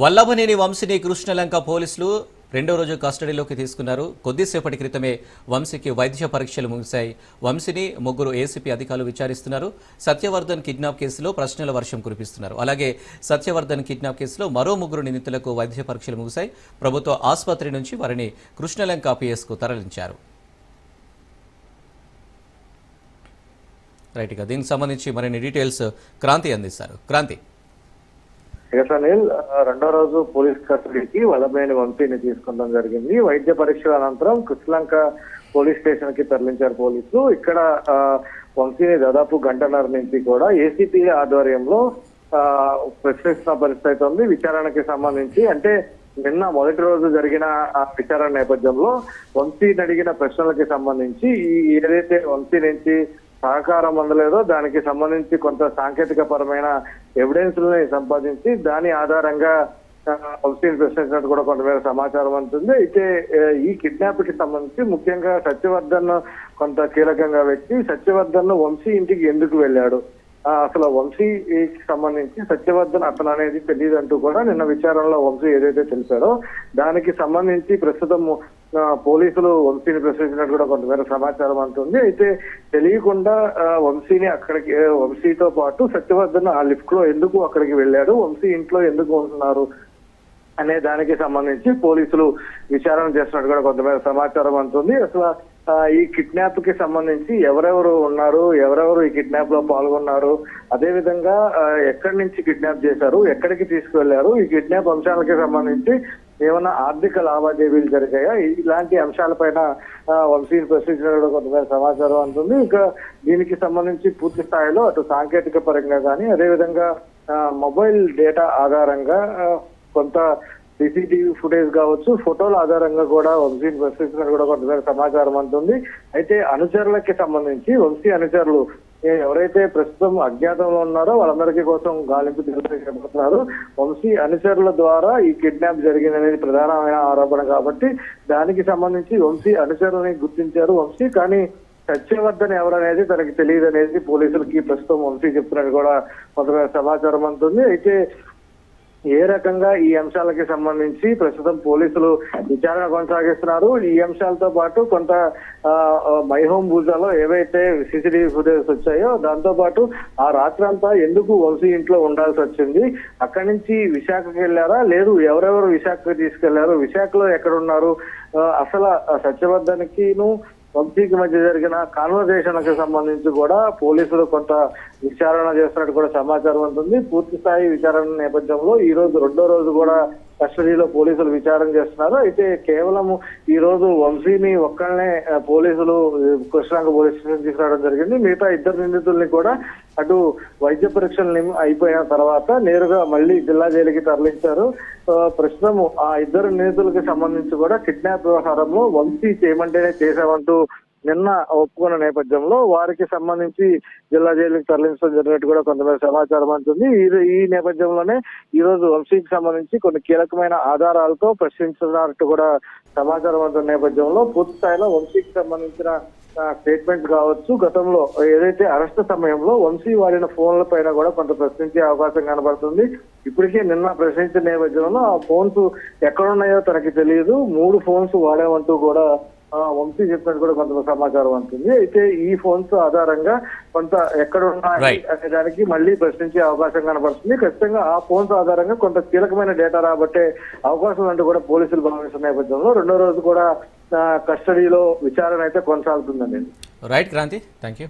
వల్లభనేని వంశీని కృష్ణలంక పోలీసులు రెండో రోజు కస్టడీలోకి తీసుకున్నారు. కొద్దిసేపటి క్రితమే వంశీకి వైద్య పరీక్షలు ముగిశాయి. వంశీని ముగ్గురు ఏసీపీ అధికారులు విచారిస్తున్నారు. సత్యవర్ధన్ కిడ్నాప్ కేసులో ప్రశ్నల వర్షం కురిపిస్తున్నారు. అలాగే సత్యవర్ధన్ కిడ్నాప్ కేసులో మరో ముగ్గురు నిందితులకు వైద్య పరీక్షలు ముగిశాయి. ప్రభుత్వ ఆసుపత్రి నుంచి వారిని కృష్ణలంక పిఎస్కు తరలించారు. రైట్ ఇక దీనికి సంబంధించి మరిన్ని డీటెయిల్స్ క్రాంతి అందిస్తారు. క్రాంతి. ఎస్ రెండో రోజు పోలీస్ కస్టడీకి వల్లభేని వంశీని తీసుకుంటాం జరిగింది. వైద్య పరీక్షల అనంతరం కృష్ణలంక పోలీస్ స్టేషన్కి తరలించారు పోలీసులు. ఇక్కడ వంశీని దాదాపు గంటన్నర నుంచి కూడా ఏసీపీ ఆధ్వర్యంలో ప్రశ్నిస్తున్న పరిస్థితి అయితే ఉంది. విచారణకి సంబంధించి అంటే నిన్న మొదటి రోజు జరిగిన ఆ విచారణ నేపథ్యంలో వంశీని అడిగిన ప్రశ్నలకి సంబంధించి ఈ ఏదైతే వంశీ నుంచి సహకారం అందలేదో దానికి సంబంధించి కొంత సాంకేతిక పరమైన ఎవిడెన్స్ సంపాదించి దాని ఆధారంగా హౌసింగ్ ప్రశ్నించినట్టు కూడా కొంతమేర సమాచారం ఉంటుంది అయితే ఈ కిడ్నాప్కి సంబంధించి ముఖ్యంగా సత్యవర్ధన్ కొంత కీలకంగా వ్యక్తి సత్యవర్ధన్ వంశీ ఇంటికి ఎందుకు వెళ్ళాడు? ఆ, అసలు వంశీకి సంబంధించి సత్యవర్ధన్ అతను అనేది తెలియదు అంటూ కూడా నిన్న విచారణలో వంశీ ఏదైతే తెలిసాడో దానికి సంబంధించి ప్రస్తుతం పోలీసులు వంశీని ప్రశ్నించినట్టు కూడా కొంతమేర సమాచారం అంటుంది. అయితే తెలియకుండా ఆ, వంశీని అక్కడికి వంశీతో పాటు సత్యవర్ధన్ ఆ లిఫ్ట్లో ఎందుకు అక్కడికి వెళ్ళాడు? వంశీ ఇంట్లో ఎందుకు ఉంటున్నారు? అనే దానికి సంబంధించి పోలీసులు విచారణ చేస్తున్నట్టు కూడా కొంతమేర సమాచారం అంటుంది. అసలు ఆ, ఈ కిడ్నాప్కి సంబంధించి ఎవరెవరు ఉన్నారు? ఎవరెవరు ఈ కిడ్నాప్లో పాల్గొన్నారు? అదే విధంగా ఎక్కడి నుంచి కిడ్నాప్ చేశారు? ఎక్కడికి తీసుకువెళ్ళారు ఈ కిడ్నాప్ అంశాలకి సంబంధించి ఏమైనా ఆర్థిక లావాదేవీలు జరిగాయా? ఇలాంటి అంశాలపైన ఆ, వంశీని ప్రశ్నించడం కూడా సమాచారం అంటుంది ఇంకా దీనికి సంబంధించి పూర్తి స్థాయిలో అటు సాంకేతిక పరంగా కానీ అదేవిధంగా మొబైల్ డేటా ఆధారంగా కొంత సీసీటీవీ ఫుటేజ్ కావచ్చు ఫోటోల ఆధారంగా కూడా వంశీని ప్రశ్నిస్తున్నట్టు కూడా కొంతమేర సమాచారం అంటుంది అయితే అనుచరులకి సంబంధించి వంశీ అనుచరులు ఎవరైతే ప్రస్తుతం అజ్ఞాతంలో ఉన్నారో వాళ్ళందరికీ కోసం గాలింపు చేపడుతున్నారు. వంశీ అనుచరుల ద్వారా ఈ కిడ్నాప్ జరిగిందనేది ప్రధానమైన ఆరోపణ కాబట్టి దానికి సంబంధించి వంశీ అనుచరులని గుర్తించారు. వంశీ కానీ సత్యవర్ధన్ ఎవరనేది తనకి తెలియదు అనేది పోలీసులకి ప్రస్తుతం వంశీ చెప్తున్నట్టు కూడా కొంతమంది సమాచారం అందుతుంది. అయితే ఏ రకంగా ఈ అంశాలకి సంబంధించి ప్రస్తుతం పోలీసులు విచారణ కొనసాగిస్తున్నారు. ఈ అంశాలతో పాటు కొంత ఆ, భూజాలో ఏవైతే సీసీటీవీ ఫుటేజ్ వచ్చాయో దాంతో పాటు ఆ రాత్రంతా ఎందుకు వంశీ ఇంట్లో ఉండాల్సి వచ్చింది? అక్కడి నుంచి విశాఖకి వెళ్ళారా? లేదు ఎవరెవరు విశాఖకు తీసుకెళ్ళారు? విశాఖలో ఎక్కడున్నారు? ఆ, అసలు సత్యవర్ధన్కిను వంశీకి మధ్య జరిగిన కాన్వర్సేషన్లకు సంబంధించి కూడా పోలీసులు కొంత విచారణ చేస్తున్నట్టు కూడా సమాచారం ఉంటుంది. పూర్తి స్థాయి విచారణ నేపథ్యంలో ఈ రోజు రెండో రోజు కూడా కస్టడీలో పోలీసులు విచారణ చేస్తున్నారు. అయితే కేవలం ఈ రోజు వంశీని ఒక్కళ్ళనే పోలీసులు కృష్ణాంగ పోలీస్ స్టేషన్ తీసుకురావడం జరిగింది. మిగతా ఇద్దరు నిందితుల్ని కూడా అటు వైద్య పరీక్షలు అయిపోయిన తర్వాత నేరుగా మళ్ళీ జిల్లా జైలుకి తరలించారు. ప్రస్తుతం ఆ ఇద్దరు నిందితులకి సంబంధించి కూడా కిడ్నాప్ వ్యవహారంలో వంశీ చేయమంటేనే చేశామంటూ నిన్న ఒప్పుకున్న నేపథ్యంలో వారికి సంబంధించి జిల్లా జైలుకి తరలించడం జరిగినట్టు కూడా కొంతమంది సమాచారం అంటుంది ఈ ఈ నేపథ్యంలోనే ఈ రోజు వంశీకి సంబంధించి కొన్ని కీలకమైన ఆధారాలతో ప్రశ్నించినట్టు కూడా సమాచారం అంటున్న నేపథ్యంలో పూర్తి స్థాయిలో వంశీకి సంబంధించిన స్టేట్మెంట్ కావచ్చు. గతంలో ఏదైతే అరెస్ట్ సమయంలో వంశీ వాడిన ఫోన్ల పైన కూడా కొంత ప్రశ్నించే అవకాశం కనబడుతుంది. ఇప్పటికే నిన్న ప్రశ్నించిన నేపథ్యంలో ఆ ఫోన్స్ ఎక్కడున్నాయో తనకి తెలియదు. మూడు ఫోన్స్ వాడామంటూ కూడా వంశీ చెప్పినట్టు కూడా కొంత సమాచారం ఉంటుంది అయితే ఈ ఫోన్స్ ఆధారంగా కొంత ఎక్కడ ఉన్నాయి. అనే దానికి మళ్ళీ ప్రశ్నించే అవకాశం కనబడుతుంది ఖచ్చితంగా ఆ ఫోన్స్ ఆధారంగా కొంత కీలకమైన డేటా రాబట్టే అవకాశం అంటూ కూడా పోలీసులు భావిస్తున్న నేపథ్యంలో రెండో రోజు కూడా కస్టడీలో విచారణ అయితే కొనసాగుతుందండి. Right Kranthi thank you